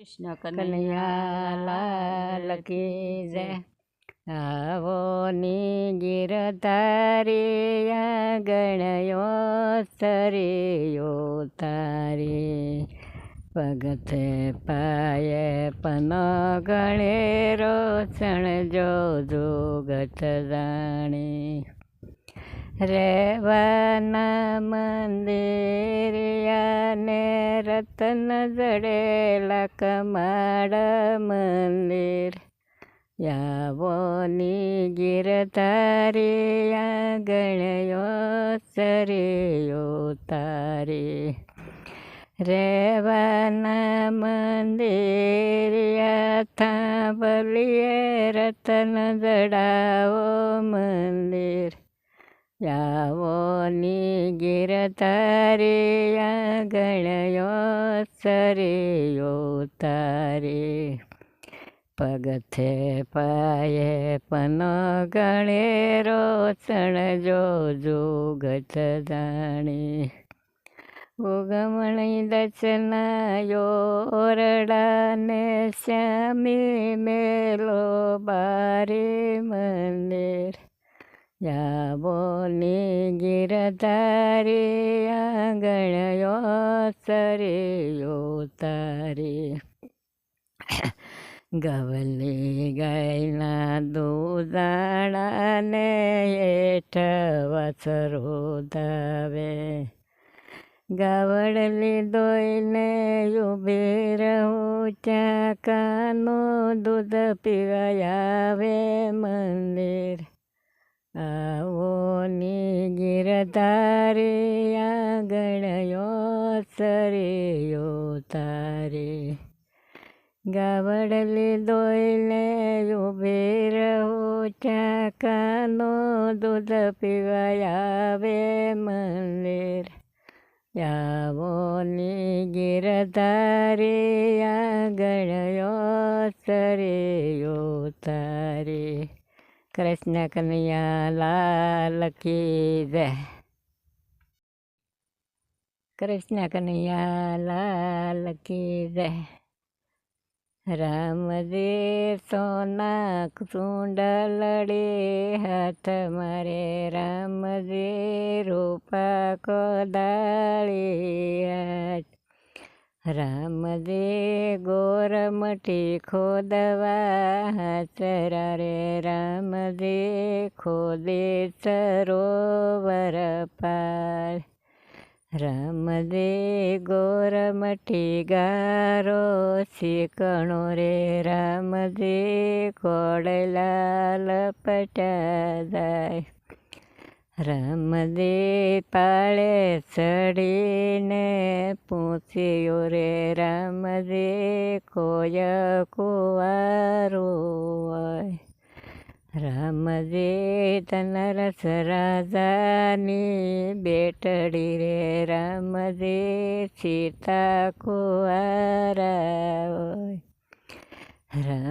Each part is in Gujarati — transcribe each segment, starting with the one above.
કૃષ્ણ કનૈયા લાલ કી જય આવો ની ગીર તારી ગણયો સરિયો તારી પગથે પાયે પન ગણે રોષણ જો જોગત જાણી રેવાના મંદિરિયાને રતન જડેલા કમાડ મંદિર યાવોની ગીર તારી ગણ્યો સરિયો તારી રેવાના મંદિરિયા થા બલિએ રતન જડાવો મંદિર યાવોની ગીર તારી ગણ્યો સરિયો તારી. પગથે પાયે પનો ગણે રોચણ જો જોગત જાણી. ઉગમણી દચનાયો ઓરડાને શ્યામી મેલો બારે મંદિર યાવોની ગીર તારી આંગણયો સરિયો તારી. ગવલી ગાયના દૂધાણાને હેઠ વસરો દાવે ગાવડલી દોઈને ઊભી રહું ત્યાં કાનો દૂધ પીવા મંદિર. આવોની ગીર તારી આગળયો સરેયો તારી. ગાવડલી દોઈને ઊભી રહું ત્યાં કાનો દૂધ પીવા આવે મંદિર. યાવોની ગીર તારી આગળયો સરેયો તારી. કૃષ્ણ કનૈયા લાલ કી જય. કૃષ્ણ કનૈયા લાલ કી જય. રામજી સોના સુંડલડે હાથ મારે. રામજી રૂપા કોદાળી રામજી ગોરમટી ખોદવા હાચરા રે રામજી ખોદે સરોવર પાર રામજી ગોરમટી ગારો શીકણો રે રામજી કોડલા લપટા જાય રામજી પાળે ચડીને પૂછ્યો રે રામજી કોય કુવારું રામજી તનરસ રાજાની બેટડી રે રામજી સીતા કુવારા રામજી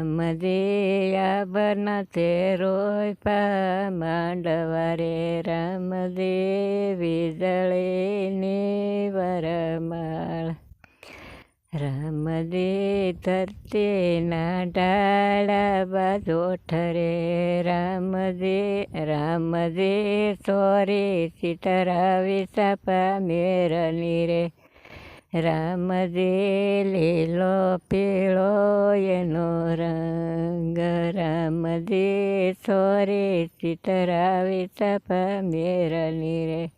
આબના તે રોય પા માંડવા રે રામજી વીજળીની વરમાળ. રામજી ધરતીના ડાળા બાજુ ઠરે. રામજી રામજી સોરી સીતરાવી સાપા મેરની રે. રામજી લીલો પીળો એનો રંગ, રામ રે સોરે ચિતરાવી તપ મેરની રે.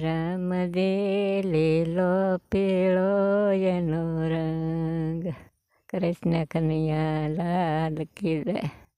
રામજી લીલો પીળો એનો રંગ, કૃષ્ણ કનૈયા લાલ કી